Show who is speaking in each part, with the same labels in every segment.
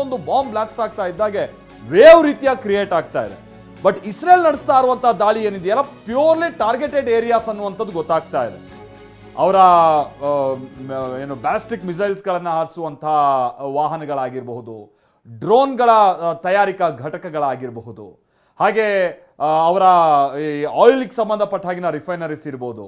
Speaker 1: ಒಂದೊಂದು bomb blast ಆಗ್ತಾ ಇದ್ದಾಗೆ ವೇವ್ ರೀತಿಯ ಕ್ರಿಯೇಟ್ ಆಗ್ತಾ ಇದೆ. ಬಟ್ ಇಸ್ರೇಲ್ ನಡೆಸ್ತಾ ಇರುವಂತಹ ದಾಳಿ ಏನಿದೆಯಲ್ಲ ಪ್ಯೂರ್ಲಿ ಟಾರ್ಗೆಟೆಡ್ ಏರಿಯಾಸ್ ಅನ್ನುವಂಥದ್ದು ಗೊತ್ತಾಗ್ತಾ ಇದೆ. ಅವರ ಏನು ಬ್ಯಾಲಿಸ್ಟಿಕ್ ಮಿಸೈಲ್ಸ್ಗಳನ್ನು ಹಾರಿಸುವಂತಹ ವಾಹನಗಳಾಗಿರಬಹುದು ಡ್ರೋನ್ಗಳ ತಯಾರಿಕಾ ಘಟಕಗಳಾಗಿರಬಹುದು, ಹಾಗೆ ಅವರ ಈ ಆಯಿಲ್ಗೆ ಸಂಬಂಧಪಟ್ಟ ಹಾಗಿನ ರಿಫೈನರೀಸ್ ಇರ್ಬೋದು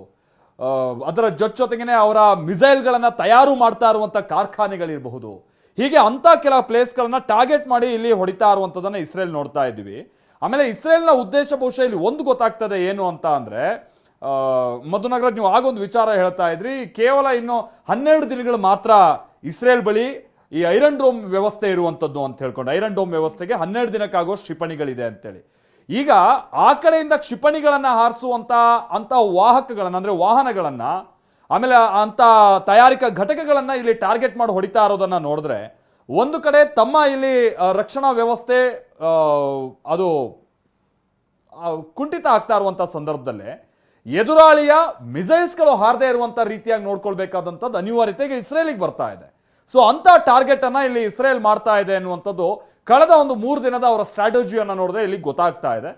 Speaker 1: ಅದರ ಜೊತೆ ಜೊತೆಗೇನೆ ಅವರ ಮಿಸೈಲ್ಗಳನ್ನು ತಯಾರು ಮಾಡ್ತಾ ಇರುವಂಥ ಕಾರ್ಖಾನೆಗಳಿರಬಹುದು ಹೀಗೆ ಅಂಥ ಕೆಲ ಪ್ಲೇಸ್ಗಳನ್ನು ಟಾರ್ಗೆಟ್ ಮಾಡಿ ಇಲ್ಲಿ ಹೊಡಿತಾ ಇರುವಂಥದ್ದನ್ನು ಇಸ್ರೇಲ್ ನೋಡ್ತಾ ಇದ್ವಿ ಆಮೇಲೆ ಇಸ್ರೇಲ್ನ ಉದ್ದೇಶ ಬಹುಶಃ ಇಲ್ಲಿ ಒಂದು ಗೊತ್ತಾಗ್ತದೆ ಏನು ಅಂತ ಅಂದರೆ ಮಧುನಗರ ನೀವು ಆಗೊಂದು ವಿಚಾರ ಹೇಳ್ತಾ ಇದ್ರಿ, ಕೇವಲ ಇನ್ನು ಹನ್ನೆರಡು ದಿನಗಳು ಮಾತ್ರ ಇಸ್ರೇಲ್ ಬಳಿ ಈ ಐರನ್ ಡೋಮ್ ವ್ಯವಸ್ಥೆ ಇರುವಂಥದ್ದು ಅಂತ ಹೇಳ್ಕೊಂಡು, ಐರನ್ ಡೋಮ್ ವ್ಯವಸ್ಥೆಗೆ ಹನ್ನೆರಡು ದಿನಕ್ಕಾಗೋ ಕ್ಷಿಪಣಿಗಳಿದೆ ಅಂತೇಳಿ. ಈಗ ಆ ಕಡೆಯಿಂದ ಕ್ಷಿಪಣಿಗಳನ್ನು ಹಾರಿಸುವಂಥ ಅಂಥ ವಾಹಕಗಳನ್ನ, ಅಂದ್ರೆ ವಾಹನಗಳನ್ನ ಆಮೇಲೆ ಅಂತ ತಯಾರಿಕಾ ಘಟಕಗಳನ್ನ ಇಲ್ಲಿ ಟಾರ್ಗೆಟ್ ಮಾಡಿ ಹೊಡಿತಾ ಇರೋದನ್ನ ನೋಡಿದ್ರೆ ಒಂದು ಕಡೆ ತಮ್ಮ ಇಲ್ಲಿ ರಕ್ಷಣಾ ವ್ಯವಸ್ಥೆ ಅದು ಕುಂಠಿತ ಆಗ್ತಾ ಇರುವಂಥ ಸಂದರ್ಭದಲ್ಲೇ ಎದುರಾಳಿಯ ಮಿಸೈಲ್ಸ್ಗಳು ಹಾರದೇ ಇರುವಂಥ ರೀತಿಯಾಗಿ ನೋಡ್ಕೊಳ್ಬೇಕಾದಂಥದ್ದು ಅನಿವಾರ್ಯತೆಗೆ ಇಸ್ರೇಲಿಗೆ ಬರ್ತಾ ಇದೆ. ಸೊ ಅಂತ ಟಾರ್ಗೆಟ್ ಅನ್ನ ಇಲ್ಲಿ ಇಸ್ರೇಲ್ ಮಾಡ್ತಾ ಇದೆ ಅನ್ನುವಂಥದ್ದು ಕಳೆದ ಒಂದು ಮೂರು ದಿನದ ಅವರ ಸ್ಟ್ರಾಟಜಿಯನ್ನು ನೋಡಿದ್ರೆ ಇಲ್ಲಿ ಗೊತ್ತಾಗ್ತಾ ಇದೆ.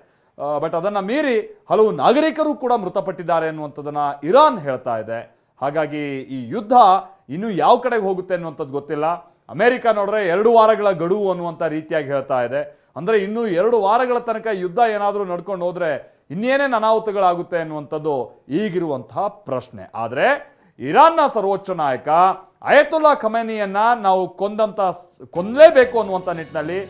Speaker 1: ಬಟ್ ಅದನ್ನ ಮೀರಿ ಹಲವು ನಾಗರಿಕರು ಕೂಡ ಮೃತಪಟ್ಟಿದ್ದಾರೆ ಅನ್ನುವಂಥದ್ದನ್ನು ಇರಾನ್ ಹೇಳ್ತಾ ಇದೆ. ಹಾಗಾಗಿ ಈ ಯುದ್ಧ ಇನ್ನು ಯಾವ ಕಡೆಗೆ ಹೋಗುತ್ತೆ ಅನ್ನುವಂಥದ್ದು ಗೊತ್ತಿಲ್ಲ. ಅಮೆರಿಕ ನೋಡಿದ್ರೆ ಎರಡು ವಾರಗಳ ಗಡುವು ಅನ್ನುವಂಥ ರೀತಿಯಾಗಿ ಹೇಳ್ತಾ ಇದೆ. ಅಂದರೆ ಇನ್ನೂ ಎರಡು ವಾರಗಳ ತನಕ ಯುದ್ಧ ಏನಾದರೂ ನಡ್ಕೊಂಡು ಹೋದರೆ ಇನ್ನೇನೇನು ಅನಾಹುತಗಳಾಗುತ್ತೆ ಅನ್ನುವಂಥದ್ದು ಈಗಿರುವಂತಹ ಪ್ರಶ್ನೆ. ಆದರೆ ಇರಾನ್ನ ಸರ್ವೋಚ್ಚ ನಾಯಕ ಅಯತುಲ್ಲಾ ಖಮೇನಿಯನ್ನ ನಾವು ಕೊಂದಂತ ಕೊಂದಲೇಬೇಕು ಅನ್ನುವಂಥ ನಿಟ್ಟಿನಲ್ಲಿ